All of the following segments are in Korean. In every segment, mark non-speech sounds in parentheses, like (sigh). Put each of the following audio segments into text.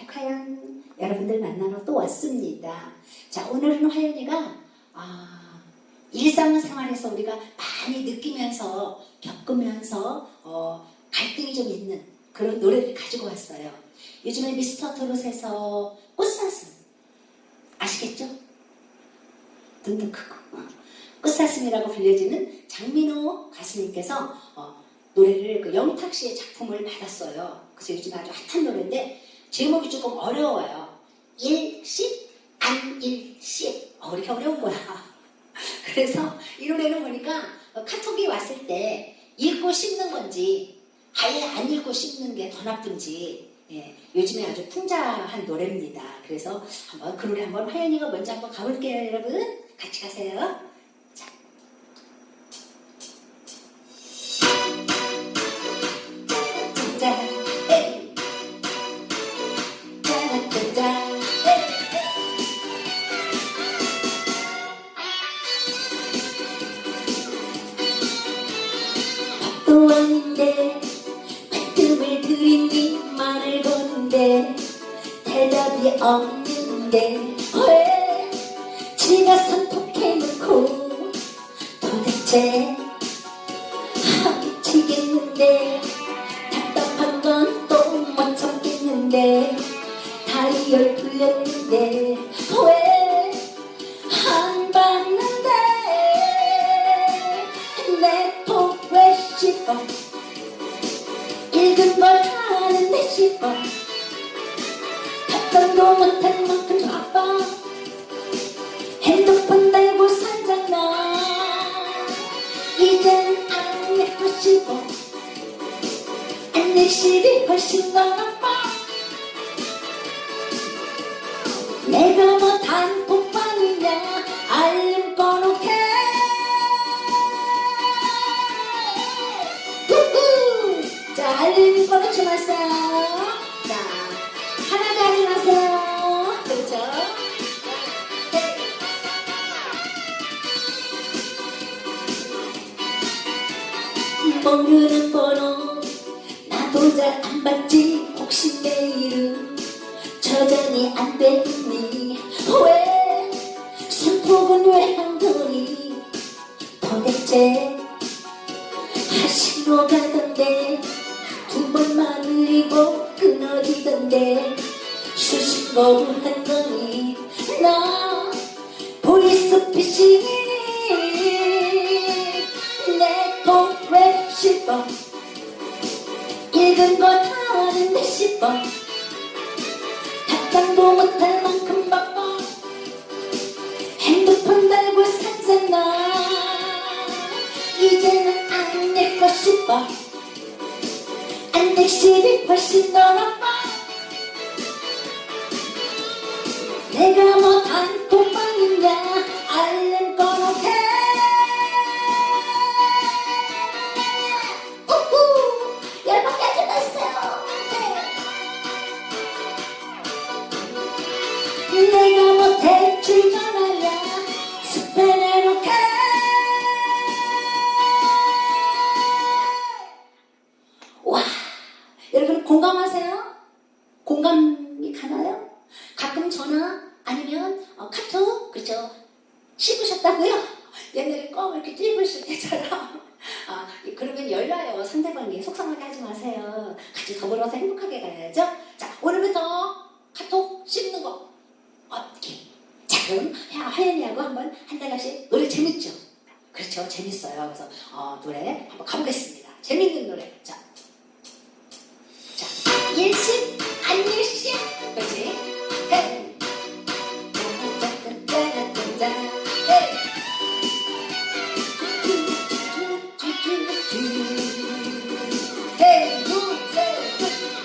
백화연 여러분들 만나러 또 왔습니다. 자, 오늘은 화연이가 아, 일상생활에서 우리가 많이 느끼면서 겪으면서 어, 갈등이 좀 있는 그런 노래를 가지고 왔어요. 요즘에 미스터 트롯에서 꽃사슴 아시겠죠? 눈도 크고 어. 꽃사슴이라고 불려지는 장민호 가수님께서 어, 노래를 그 영탁 씨의 작품을 받았어요. 그래서 요즘 아주 핫한 노래인데 제목이 조금 어려워요. 일십 안일십 어, 이렇게 어려운 거야. 그래서 이 노래는 보니까 어, 카톡이 왔을 때 읽고 씹는 건지 아예 안 읽고 씹는 게 더 나쁜지 예, 요즘에 아주 풍자한 노래입니다. 그래서 한번 그 노래 한번 화연이가 먼저 한번 가볼게요, 여러분. 같이 가세요. 대답이 없는데 왜 지가 선톡해놓고 도대체 미치겠는데? 답답한 건 또 못 참겠는데? 다이얼 돌렸는데 답장도 못할 만큼 바빠. 핸드폰 달고 살잖아. 이제는 안 읽고 싶어 안 읽시리 훨씬 더 받지 혹시 내일은 저장이 안 됐니? 왜 손톱은 왜한 돌이 도대체 하시러 가던데? 두 번만 흘리고 끊어지던데? 한 거니? 나 보이스피싱이 내통왜 씹어 읽은 거 하는데 씹어. 답장도 못할 만큼 바빠. 핸드폰 달고 샀잖아. 이제는 안 읽고 싶어. 안 읽시리 훨씬 더 나빠. 내가 뭐 단톡방이냐 알림 전화 아니면 어, 카톡? 그죠? 씹으셨다고요? 옛날에 껌 이렇게 찝으실 때처럼. 아, 그러면 열나요. 상대방이 속상하게 하지 마세요. 같이 더불어서 행복하게 가야죠. 자 오늘부터 카톡 씹는 거 어떻게? 자 그럼 하- 하연이하고 한번 한 달씩 노래 재밌죠? 그렇죠. 재밌어요. 그래서 어, 노래 한번 가보겠습니다. 재밌는 노래. 자, 자 일십 안일십 그렇지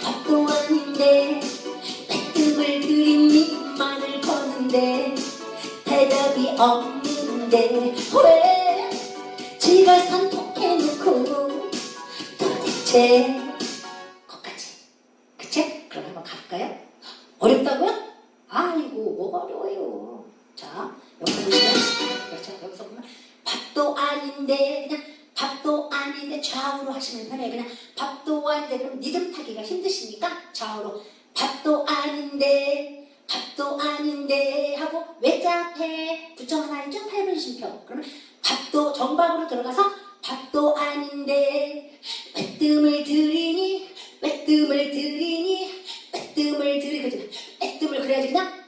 밥도 아닌데 들인 니 말을 거는데 대답이 없는데 왜 지가 선톡해놓고 도대체 아닌데 하고 외자 앞에 부정 하나 있죠? 8분 쉼표. 그러면 밥도 정박으로 들어가서 밥도 아닌데 왜 뜸을 들이니 왜 뜸을 들이니 왜 뜸을 들이 그지? 왜 뜸을 그래야지 그냥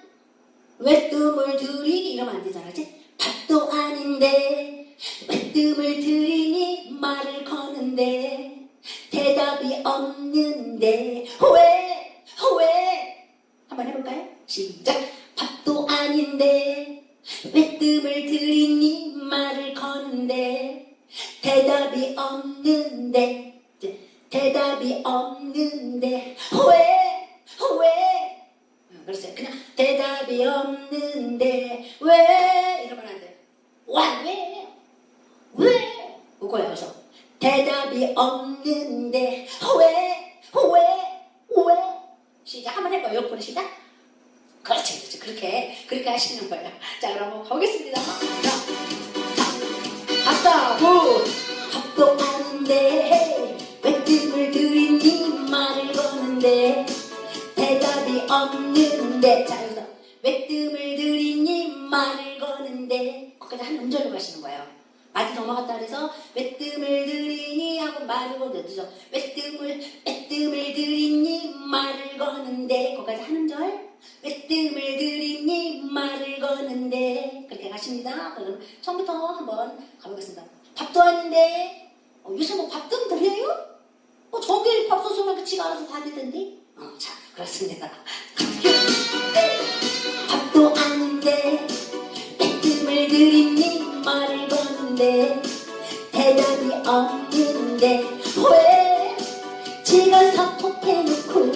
왜 뜸을 들이니 이러면 안 되잖아 그지? 밥도 아닌데 왜 뜸을 들이니 말을 거는데 대답이 없는데 왜? 왜? 한번 해볼까요? 시작 밥도 아닌데 왜 뜸을 들이니 말을 거는데 대답이 없는데 대답이 없는데 왜? 왜? 어, 그렇죠 그냥 대답이 없는데 왜? 이러면 안 돼. 와 왜? 왜? 그거야 그래서 대답이 없는데 왜? 왜? 왜? 시작 한번 해봐요 옆으로 시작 그렇지 그렇지. 그렇게 그렇게 하시는 거예요. (laughs) 자 그럼 가보겠습니다. 자, 밥도 밥도 아닌데 왜 뜸을 들이니 말을 거는데 대답이 없는데. 자 여기서 왜 뜸을 들이니 말을 거는데 거기까지 한 음절로 가시는 거예요. 마디 넘어갔다 그래서 왜 뜸을 들이니 하고 말을 거는데 왜 뜸을 왜 뜸을 들이니 말을 거는데 거기까지 한 음절 왜 뜸을 들이니 말을 거는데. 그렇게 가십니다. 그럼 처음부터 한번 가보겠습니다. 밥도 아닌데 어, 요새 뭐 밥도 드려요? 어, 저기 밥솥으로 지가 알아서 다 되던데? 어, 자 그렇습니다. 네. 밥도 아닌데 왜 뜸을 들이니 말을 거는데 대답이 없는데. 왜? 지가 선톡해놓고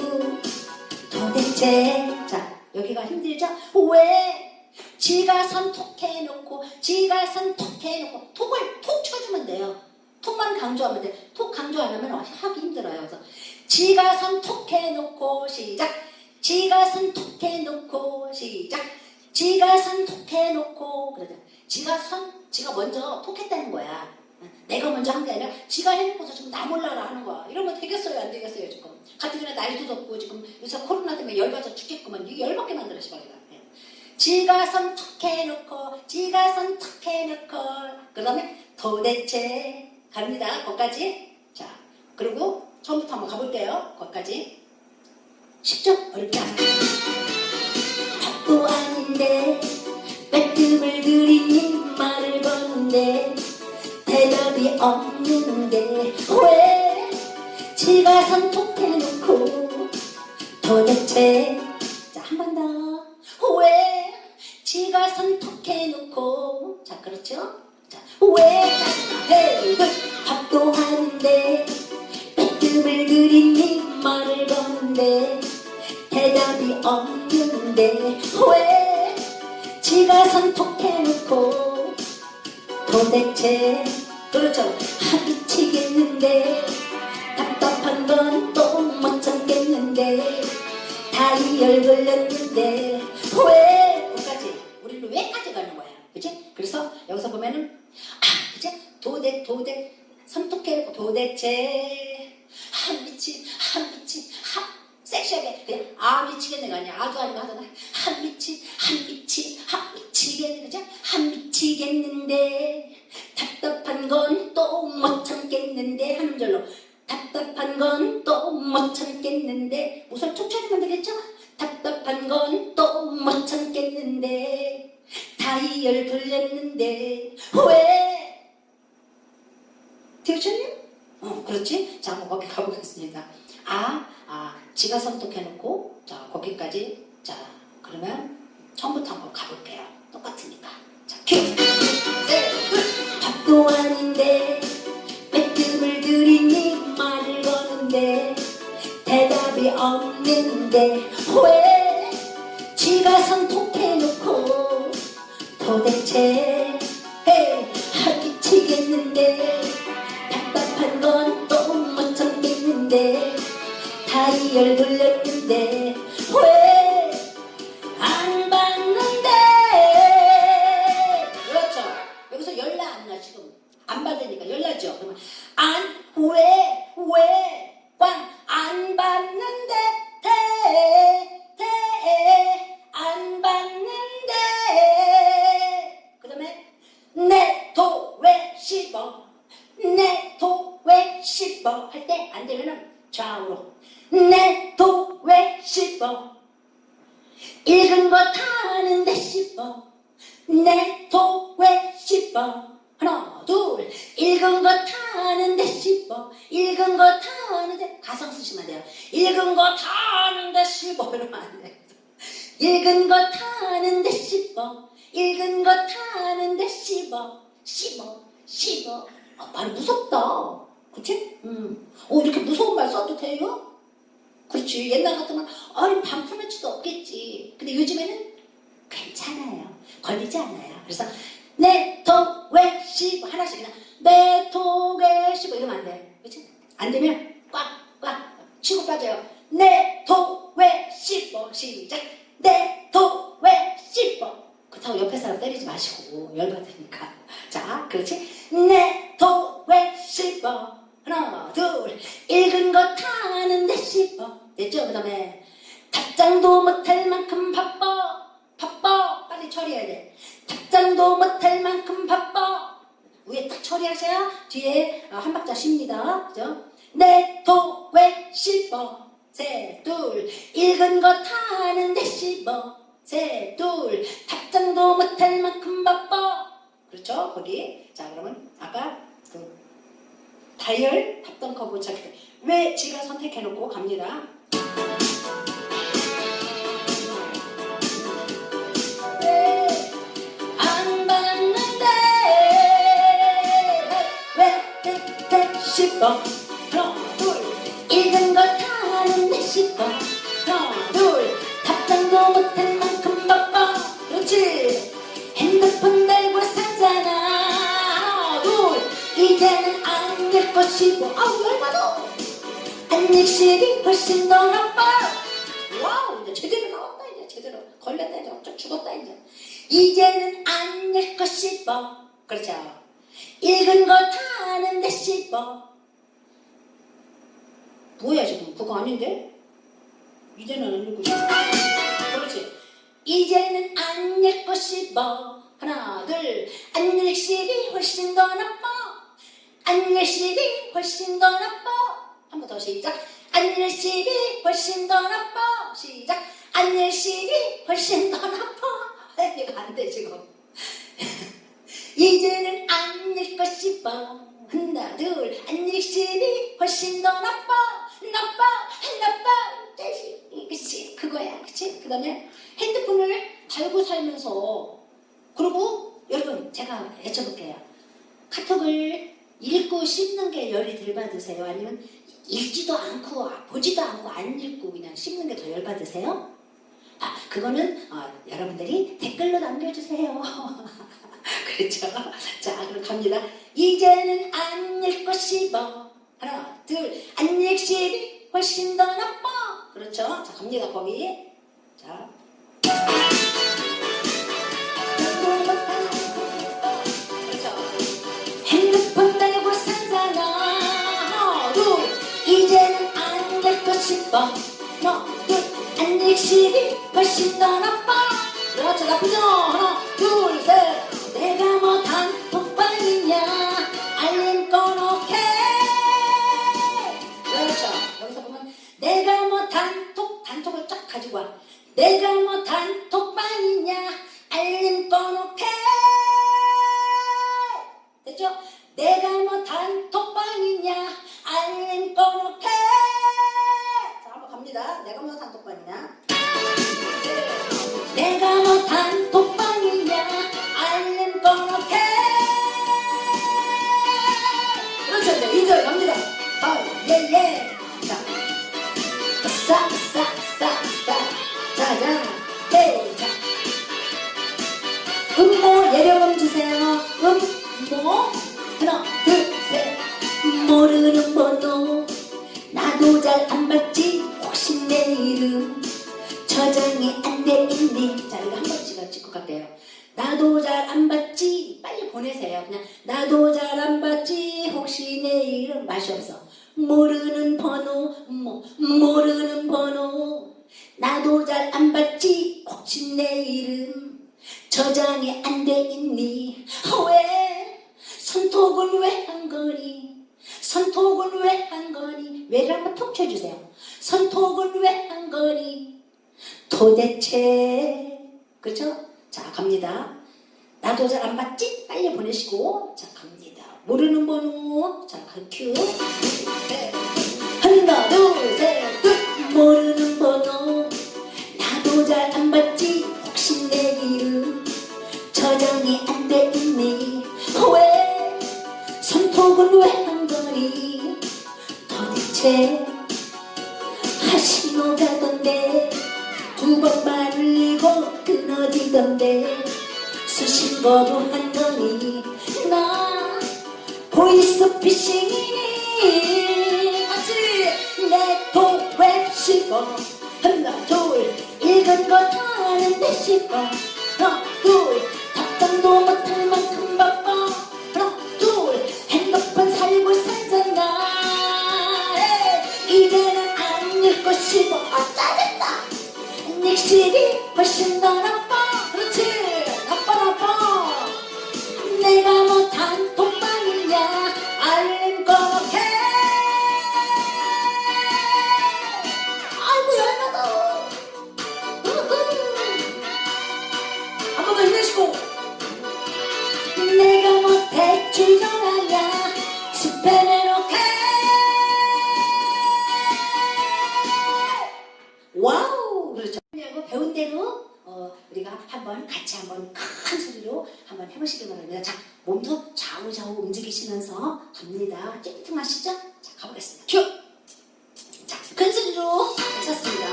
도대체 자 여기가 힘들죠? 왜 지가 선톡해놓고 지가 선톡해놓고 톡을 톡 쳐주면 돼요 톡만 강조하면 돼. 톡 강조 안 하면 하기 힘들어요. 그래서 지가 선톡해놓고 시작. 지가 선톡해놓고 시작. 지가 선톡해놓고 그러자. 지가 선 지가 먼저 톡했다는 거야. 내가 먼저 한 게 아니라 지가 해놓고서 지금 나 몰라라 하는 거야. 이러면 되겠어요, 안 되겠어요, 지금. 같은 전에 날도 덥고 지금 요새 코로나 때문에 열받아 죽겠구만. 이게 열받게 만들어 시발이가. 지가 선톡해놓고 지가 선톡해놓고 그 다음에 도대체 갑니다. 거기까지. 자, 그리고 처음부터 한번 가볼게요. 거기까지. 쉽죠? 어렵지 않아요. 밥도 아닌데 왜 뜸을 들이니 말을 거는데 대답이 없는데 왜 지가 선톡해 놓고 도대체 지가 선톡해놓고. 자, 그렇죠? 자, 왜 헤이 밥도 하는데? 뜸을 들이니 말을 거는데? 대답이 없는데? 왜 지가 선톡해놓고 도대체? 그렇죠. 아 미치겠는데? 답답한 건 또 못 참겠는데? 다이얼 걸렸는데? 왜 여기서 보면은 아 그치? 도대 도대 선톡해놓고 도대체 한 미친 한 미친 한 섹시하게 그냥 아 미치겠네가 아니야 아도 아니고 하잖아 한 미친 한 미친 한 미치겠네 그죠? 한 미치겠는데 답답한 건 또 못 참겠는데 하는 절로 답답한 건 또 못 참겠는데 툭 쳐주면 되겠죠? 답답한 건 또 못 참겠는데 다이얼 돌렸는데 왜 들으셨니? 어, 그렇지? 자, 한번 거기 가보겠습니다. 아, 아, 지가 선톡해놓고, 자, 거기까지. 자, 그러면 처음부터 한번 가볼게요. 똑같으니까. 자, 큐! 셋, 둘. 밥도 아닌데, 왜 뜸을 들이니 말을 거는데, 대답이 없는데, 왜 지가 선톡해놓고, 도대체, 헤이, 아, 미치겠는데, 답답한 건 또 못 참겠는데? 다이얼 돌렸는데 샤워 내 도왜 씹어. 읽은 거 다 아는데 씹어. 내 도왜 씹어. 하나 둘. 읽은 거 다 아는데 씹어. 읽은 거 다 아는데 가성 쓰시면 돼요. 읽은 거 다 아는데 씹어. 이러면 안돼 읽은 거 다 아는데 씹어. 읽은 거 다 아는데 씹어. 씹어. 씹어. 아, 말 무섭다. 그치? 음. 어 이렇게 무서운 말 써도 돼요? 그렇지. 옛날 같으면 아니 방풀매치도 없겠지. 근데 요즘에는 괜찮아요. 걸리지 않아요. 그래서 내 통에 씹어 하나씩 그냥 내 통에 씹어 이러면 안 돼. 그치? 안 되면 꽉 꽉 치고 빠져요. 내 통에 씹어. 시작. 내 통에 씹어. 그렇다고 옆에 사람 때리지 마시고 열받으니까. 자 그렇지? 내 통에 씹어 하나 둘 읽은 거 타는데 씹어. 됐죠? 그 다음에 답장도 못할 만큼 바빠. 바빠. 빨리 처리해야 돼. 답장도 못할 만큼 바빠. 위에 딱 처리하셔야 뒤에 어, 한 박자 쉽니다. 그죠? 내 도왜 씹어. 셋둘 읽은 거 타는데 씹어. 셋둘 답장도 못할 만큼 바빠. 그렇죠? 거기? 자 그러면 아까 그 다이얼 합동 커브 찾기 왜 지가 선택해놓고 갑니다? 안 받는데 왜왜 싶어? 하 안 읽고 싶어 아우 열받아 안 읽시기 훨씬 더 나빠. 와우 이제 제대로 나왔다 이제 제대로. 걸렸다 이제 어쩌 죽었다 이제. 이제는 안 읽고 싶어 그렇죠. 읽은 거 타는데 싶어 뭐야 지금? 그거 아닌데? 이제는 안 읽고 싶어. 그렇지. 이제는 안 읽고 싶어 하나 둘안 읽시기 훨씬 더 나빠 안 읽시기 훨씬 더 나빠. 한 번 더 시작. 안 읽시기 훨씬 더 나빠. 시작. 안 읽시기 훨씬 더 나빠. 이거 안돼 지금. (laughs) 이제는 안 읽고 싶어 하나 둘안 읽시기 훨씬 더 나빠. 나빠 나빠. 그치? 그거야 그치? 그 다음에 핸드폰을 달고 살면서 그리고 여러분 제가 여쭤볼게요. 카톡을 읽고 씹는 게 열이 덜 받으세요? 아니면 읽지도 않고 보지도 않고 안 읽고 그냥 씹는 게 더 열 받으세요? 아 그거는 어, 여러분들이 댓글로 남겨주세요. (laughs) 그렇죠? 자 그럼 갑니다. 이제는 안 읽고 씹어. 하나 둘 안 읽씹이 훨씬 더 나빠. 그렇죠? 자 갑니다 거기. 자 읽고 싶어 하나 둘안 읽씹이 훨씬 더 나빠. 그렇죠 나쁘죠 하나 둘 셋. 내가 손톱은 왜한 거니 왜를 한번 톡 쳐주세요 손톱은 왜한 거니 도대체 그렇죠? 자 갑니다. 나도 잘안 받지? 빨리 보내시고 자 갑니다. 모르는 번호 자그 큐. 네. 하나 둘셋끝 모르는 번호 나도 잘안 받지 혹시 내 이름 저장이 안 돼 있니 왜 손톱은 왜 도대체 하시고 가던데 두 번만 흘리고 끊어지던데 수신 거부한 거니 나 보이스피싱이니. 같이 내도왜 씹어? 하나 둘 읽은 거다 아는데 씹어. 하나 둘 답장도 못할 만큼 닉실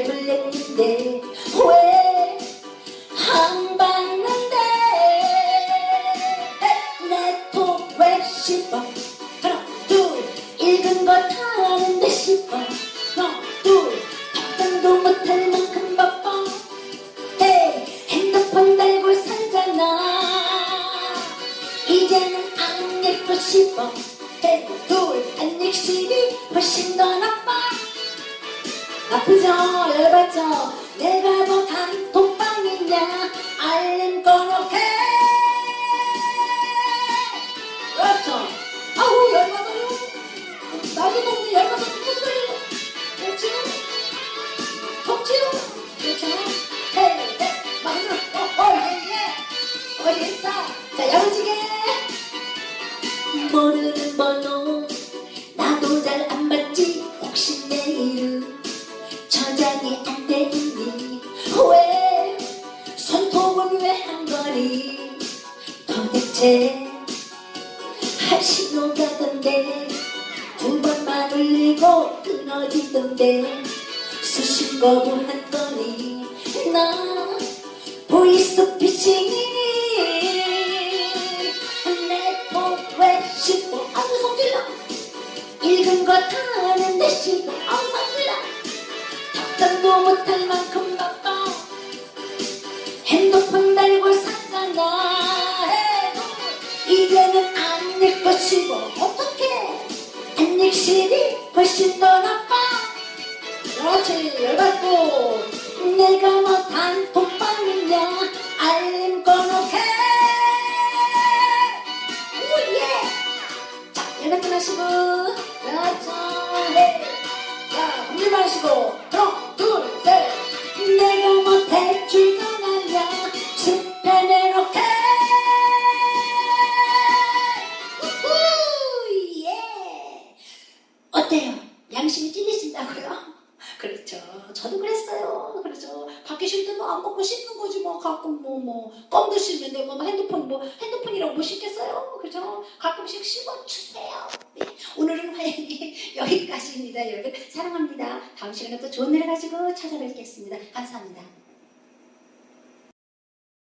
다 나도 먹는 아우 성질나 답장도 못할 만큼 바빠. 핸드폰 달고 샀잖아. 해도 이제는 안 읽고 싶어 어떡해. 안 읽시니 훨씬 더 나빠. 그렇지 열받고. 내가 못